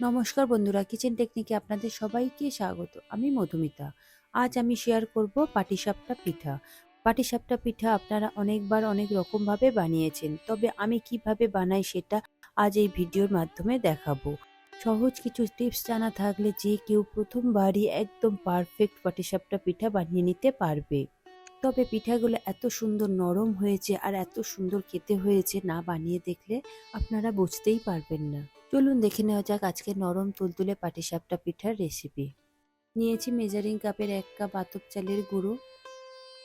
নমস্কার বন্ধুরা কিচেন টেকনিকে আপনাদের সবাইকে স্বাগত। আমি মধুমিতা। আজ আমি শেয়ার করব পাটিসাপটা পিঠা। পাটিসাপটা পিঠা আপনারা অনেকবার অনেক রকমভাবে বানিয়েছেন, তবে আমি কীভাবে বানাই সেটা আজ এই ভিডিওর মাধ্যমে দেখাবো। সহজ কিছু টিপস জানা থাকলে যে কেউ প্রথমবারই একদম পারফেক্ট পাটিসাপটা পিঠা বানিয়ে নিতে পারবে। তবে পিঠাগুলো এত সুন্দর নরম হয়েছে আর এত সুন্দর খেতে হয়েছে না বানিয়ে দেখলে আপনারা বুঝতেই পারবেন না। চলুন দেখে নেওয়া যাক আজকে নরম তুলতুলে পাটিসাপটা পিঠার রেসিপি নিয়েছি মেজারিং কাপের এক কাপ আতপ চালের গুঁড়ো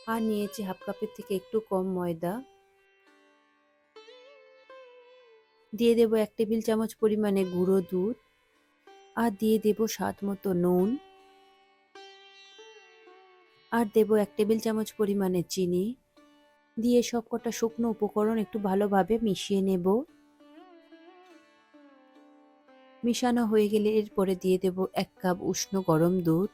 আর নিয়েছি হাফ কাপের থেকে একটু কম ময়দা। দিয়ে দেব এক টেবিল চামচ পরিমাণে গুঁড়ো দুধ আর দিয়ে দেব স্বাদ মতো নুন। আর দেব এক টেবিল চামচ পরিমাণে চিনি। দিয়ে সব কটা শুকনো উপকরণ একটু ভালোভাবে মিশিয়ে নেব। মিশানো হয়ে গেলে এরপরে দিয়ে দেব এক কাপ উষ্ণ গরম দুধ।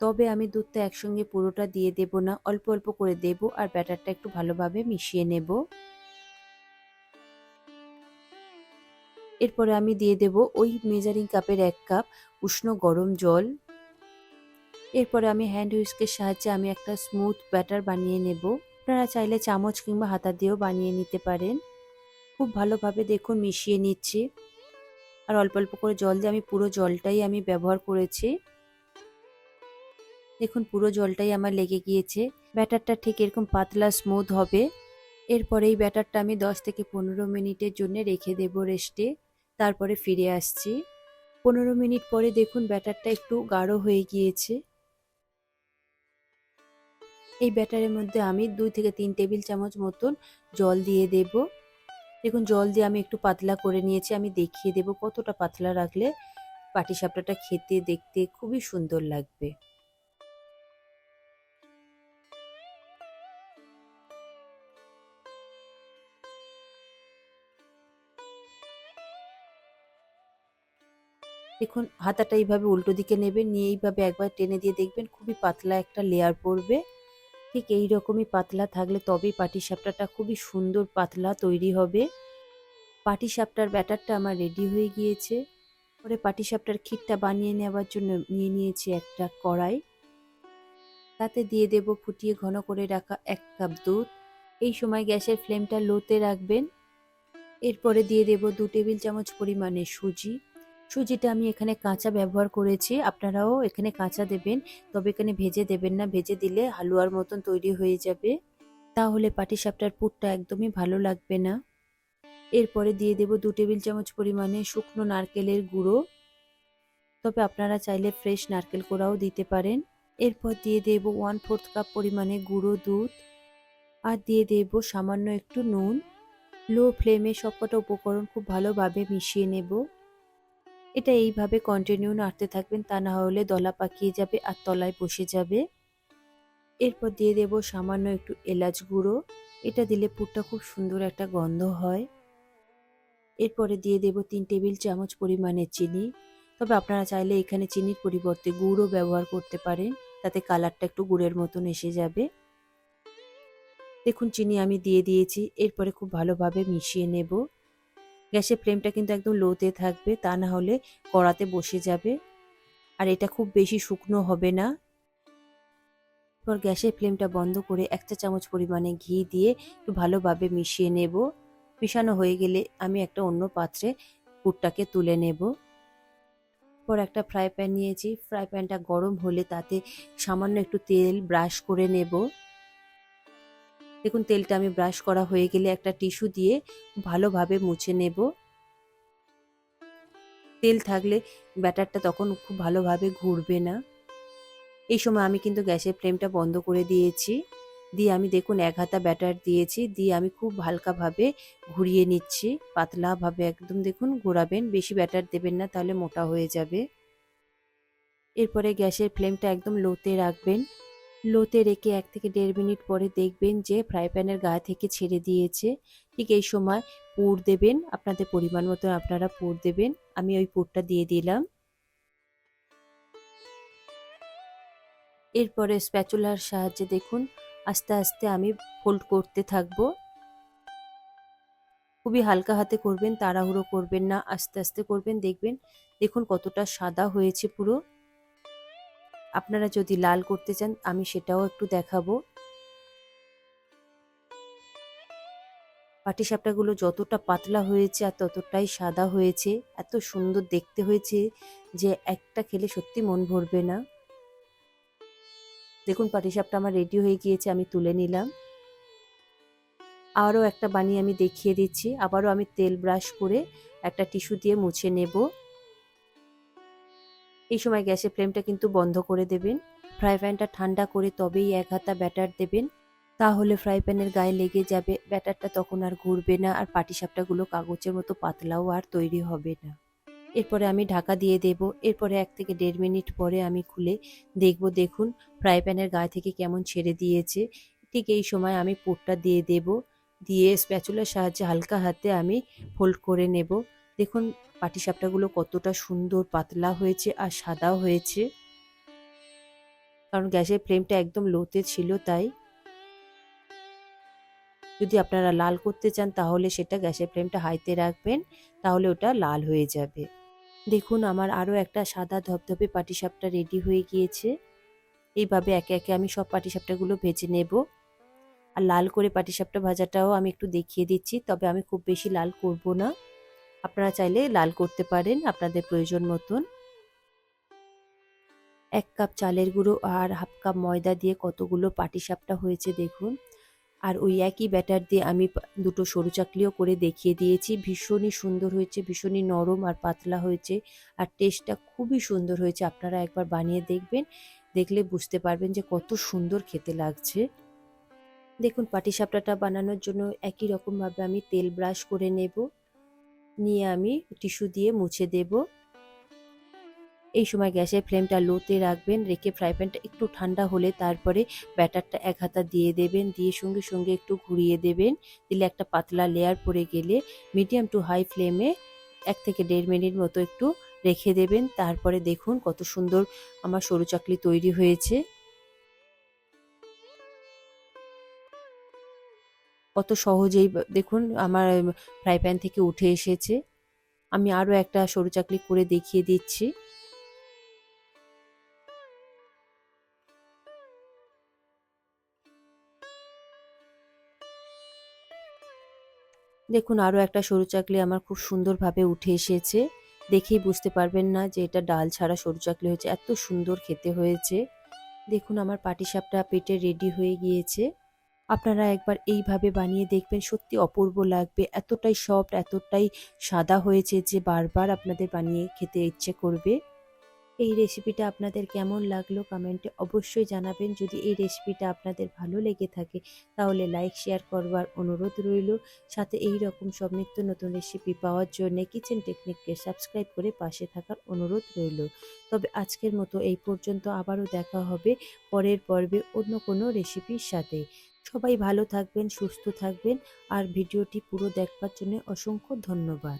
তবে আমি দুধটা একসঙ্গে পুরোটা দিয়ে দেব না, অল্প অল্প করে দেব আর ব্যাটারটা একটু ভালোভাবে মিশিয়ে নেব। এরপরে আমি দিয়ে দেব ওই মেজারিং কাপের এক কাপ উষ্ণ গরম জল। এরপরে আমি হ্যান্ড হুইস্কের সাহায্যে আমি একটা স্মুথ ব্যাটার বানিয়ে নেব। আপনারা চাইলে চামচ কিংবা হাতা দিয়েও বানিয়ে নিতে পারেন। খুব ভালোভাবে দেখুন মিশিয়ে নিচ্ছি। আর অল্প অল্প করে জল দিয়ে আমি পুরো জলটাই আমি ব্যবহার করেছি। দেখুন, পুরো জলটাই আমার লেগে গিয়েছে। ব্যাটারটা ঠিক এরকম পাতলা স্মুথ হবে। এরপরে এই ব্যাটারটা আমি 10 থেকে পনেরো মিনিটের জন্য রেখে দেব রেস্টে তারপরে ফিরে আসছি। পনেরো মিনিট পরে দেখুন, ব্যাটারটা একটু গাঢ় হয়ে গিয়েছে। এই ব্যাটারের মধ্যে আমি দুই থেকে তিন টেবিল চামচ মতন জল দিয়ে দেব। দেখুন, জল দিয়ে আমি একটু পাতলা করে নিয়েছি, আমি দেখিয়ে দেব কতটা পাতলা রাখলে পাটিসাপটাটা খেতে, দেখতে খুবই সুন্দর লাগবে। দেখুন, হাতাটা এইভাবে উল্টো দিকে নেবেন, নিয়ে এইভাবে একবার টেনে দিয়ে দেখবেন খুবই পাতলা একটা লেয়ার পড়বে। ঠিক এই রকমই পাতলা থাকলে তবেই পাটিসাপটাটা খুবই সুন্দর পাতলা তৈরি হবে। পাটিসাপটার ব্যাটারটা আমার রেডি হয়ে গিয়েছে। পরে পাটিসাপটার ক্ষীরটা বানিয়ে নেওয়ার জন্য নিয়ে নিয়েছি একটা কড়াই। তাতে দিয়ে দেব ফুটিয়ে ঘন করে রাখা এক কাপ দুধ। এই সময় গ্যাসের ফ্লেমটা লোতে রাখবেন। এরপরে দিয়ে দেব দু টেবিল চামচ পরিমাণে সুজি। সুজিটা আমি এখানে কাঁচা ব্যবহার করেছি, আপনারাও এখানে কাঁচা দেবেন। তবে এখানে ভেজে দেবেন না, ভেজে দিলে হালুয়ার মতন তৈরি হয়ে যাবে। তাহলে পাটিসাপটার পুরটা একদমই ভালো লাগবে না। এরপরে দিয়ে দেব দু টেবিল চামচ পরিমাণে শুকনো নারকেলের গুঁড়ো। তবে আপনারা চাইলে ফ্রেশ নারকেল কোড়াও দিতে পারেন। এরপর দিয়ে দেব ওয়ান ফোর্থ কাপ পরিমাণে গুঁড়ো দুধ। আর দিয়ে দেব সামান্য একটু নুন। লো ফ্লেমে সবকটা উপকরণ খুব ভালোভাবে মিশিয়ে নেব। এটা এইভাবে কন্টিনিউ নাড়তে থাকবেন, তা না হলে দলা পাকিয়ে যাবে আর তলায় বসে যাবে। এরপর দিয়ে দেব সামান্য একটু এলাচ গুঁড়ো। এটা দিলে পুরটা খুব সুন্দর একটা গন্ধ হয়। এরপরে দিয়ে দেব তিন টেবিল চামচ পরিমাণে চিনি। তবে আপনারা চাইলে এখানে চিনির পরিবর্তে গুড়ও ব্যবহার করতে পারেন, তাতে কালারটা একটু গুড়ের মতন এসে যাবে। দেখুন, চিনি আমি দিয়ে দিয়েছি। এরপরে খুব ভালোভাবে মিশিয়ে নেব। গ্যাসের ফ্লেমটা কিন্তু একদম লোতে থাকবে, তা না হলে কড়াতে বসে যাবে। আর এটা খুব বেশি শুকনো হবে না। এরপর গ্যাসের ফ্লেমটা বন্ধ করে এক চা চামচ পরিমাণে ঘি দিয়ে একটু ভালোভাবে মিশিয়ে নেব। মিশানো হয়ে গেলে আমি একটা অন্য পাত্রে পুরটাকে তুলে নেব। পর একটা ফ্রাই প্যান নিয়েছি। ফ্রাই প্যানটা গরম হলে তাতে সামান্য একটু তেল ব্রাশ করে নেব। দেখুন, তেলটা আমি ব্রাশ করা হয়ে গেলে একটা টিস্যু দিয়ে ভালোভাবে মুছে নেব। তেল থাকলে ব্যাটারটা তখন খুব ভালোভাবে ঘুরবে না। এই সময় আমি কিন্তু গ্যাসের ফ্লেমটা বন্ধ করে দিয়েছি। দিয়ে আমি দেখুন, এক হাতা ব্যাটার দিয়েছি। দিয়ে আমি খুব হালকাভাবে ঘুরিয়ে নিচ্ছি। পাতলাভাবে একদম দেখুন ঘোরাবেন। বেশি ব্যাটার দেবেন না, তাহলে মোটা হয়ে যাবে। এরপরে গ্যাসের ফ্লেমটা একদম লোতে রাখবেন। লোতে রেখে এক থেকে দেড় মিনিট পরে দেখবেন যে ফ্রাই প্যানের গা থেকে ছেড়ে দিয়েছে। ঠিক এই সময় পুর দেবেন, আপনাদের পরিমাণ মতো আপনারা পুর দেবেন। আমি ওই পুরটা দিয়ে দিলাম। এরপরে স্প্যাচুলার সাহায্যে দেখুন, আস্তে আস্তে আমি ফোল্ড করতে থাকব। খুবই হালকা হাতে করবেন, তাড়াহুড়ো করবেন না, আস্তে আস্তে করবেন, দেখবেন, দেখুন কতটা সাদা হয়েছে পুরো। আপনারা যদি লাল করতে চান, আমি সেটাও একটু দেখাবো। পাটিসাপটাগুলো যতটা পাতলা হয়েছে আর ততটাই সাদা হয়েছে, এত সুন্দর দেখতে হয়েছে যে একটা খেলে সত্যি মন ভরবে না। দেখুন, পাটিসাপটা আমার রেডি হয়ে গিয়েছে, আমি তুলে নিলাম। আরও একটা বানিয়ে আমি দেখিয়ে দিচ্ছি, আবারও আমি তেল ব্রাশ করে একটা টিস্যু দিয়ে মুছে নেব। এই সময় গ্যাসের ফ্লেমটা কিন্তু বন্ধ করে দেবেন। ফ্রাই প্যানটা ঠান্ডা করে তবেই এক হাতা ব্যাটার দেবেন। তাহলে ফ্রাই প্যানের গায়ে লেগে যাবে, ব্যাটারটা তখন আর ঘুরবে না আর পাটিসাপটাগুলো কাগজের মতো পাতলাও আর তৈরি হবে না। এরপরে আমি ঢাকা দিয়ে দেব। এরপরে এক থেকে দেড় মিনিট পরে আমি খুলে দেখব, দেখুন ফ্রাই প্যানের গায়ে থেকে কেমন ছেড়ে দিয়েছে। ঠিক এই সময় আমি পুরটা দিয়ে দেব। দিয়ে স্প্যাচুলার সাহায্যে হালকা হাতে আমি ফোল্ড করে নেব। দেখুন, পাটিসাপটাগুলো কতটা সুন্দর, পাতলা হয়েছে আর সাদাও হয়েছে। কারণ গ্যাসের ফ্লেমটা একদম লোতে ছিল তাই। যদি আপনারা লাল করতে চান, তাহলে সেটা গ্যাসের ফ্লেমটা হাইতে রাখবেন, তাহলে ওটা লাল হয়ে যাবে। দেখুন, আমার আরও একটা সাদা ধপধপে পাটিসাপটা রেডি হয়ে গিয়েছে। এইভাবে একে একে আমি সব পাটিসাপটাগুলো ভেজে নেব। আর লাল করে পাটিসাপটা ভাজাটাও আমি একটু দেখিয়ে দিচ্ছি, তবে আমি খুব বেশি লাল করব না। আপনারা চাইলে লাল করতে পারেন আপনাদের প্রয়োজন মতন। এক কাপ চালের গুঁড়ো আর হাফ কাপ ময়দা দিয়ে কতগুলো পাটিসাপটা হয়েছে দেখুন। আর ওই একই ব্যাটার দিয়ে আমি দুটো সরু চাকলিও করে দেখিয়ে দিয়েছি। ভীষণই সুন্দর হয়েছে, ভীষণই নরম আর পাতলা হয়েছে। আর টেস্টটা খুবই সুন্দর হয়েছে, আপনারা একবার বানিয়ে দেখবেন। দেখলে বুঝতে পারবেন যে কত সুন্দর খেতে লাগছে। দেখুন, পাটিসাপটাটা বানানোর জন্য একই রকমভাবে আমি তেল ব্রাশ করে নেব। নিয়ে আমি টিস্যু দিয়ে মুছে দেবো। এই সময় গ্যাসের ফ্লেমটা লোতে রাখবেন, রেখে ফ্রাই প্যানটা একটু ঠান্ডা হলে তারপরে ব্যাটারটা এক হাতা দিয়ে দেবেন, দিয়ে সঙ্গে সঙ্গে একটু ঘুরিয়ে দেবেন। দিলে একটা পাতলা লেয়ার পড়ে গেলে মিডিয়াম টু হাই ফ্লেমে এক থেকে দেড় মিনিট মতো একটু রেখে দেবেন। তারপরে দেখুন কত সুন্দর আমার সরু চাকলি তৈরি হয়েছে। কত সহজেই দেখুন, আমার ফ্রাই প্যান থেকে উঠে এসেছে। আমি আরও একটা সরু চাকলি করে দেখিয়ে দিচ্ছি। দেখুন আরও একটা সরু চাকলি আমার খুব সুন্দরভাবে উঠে এসেছে। দেখেই বুঝতে পারবেন না যে এটা ডাল ছাড়া সরু চাকলি হয়েছে। এত সুন্দর খেতে হয়েছে। দেখুন, আমার পাটিসাপটা পেটে রেডি হয়ে গিয়েছে। আপনারা একবার এইভাবে বানিয়ে দেখবেন, সত্যি অপূর্ব লাগবে। এতটাই সফট, এতটাই সাদা হয়েছে যে বারবার আপনাদের বানিয়ে খেতে ইচ্ছে করবে। এই রেসিপিটা আপনাদের কেমন লাগল কমেন্টে অবশ্যই জানাবেন। যদি এই রেসিপিটা আপনাদের ভালো লেগে থাকে, তাহলে লাইক, শেয়ার করবার অনুরোধ রইল। সাথে এই রকম সব নিত্য নতুন রেসিপি পাওয়ার জন্য কিচেন টেকনিককে সাবস্ক্রাইব করে পাশে থাকার অনুরোধ রইল। তবে আজকের মতো এই পর্যন্ত আবারও দেখা হবে পরের পর্বে অন্য কোনো রেসিপির সাথে। সবাই ভালো থাকবেন সুস্থ থাকবেন। আর ভিডিওটি পুরো দেখবার জন্য অসংখ্য ধন্যবাদ।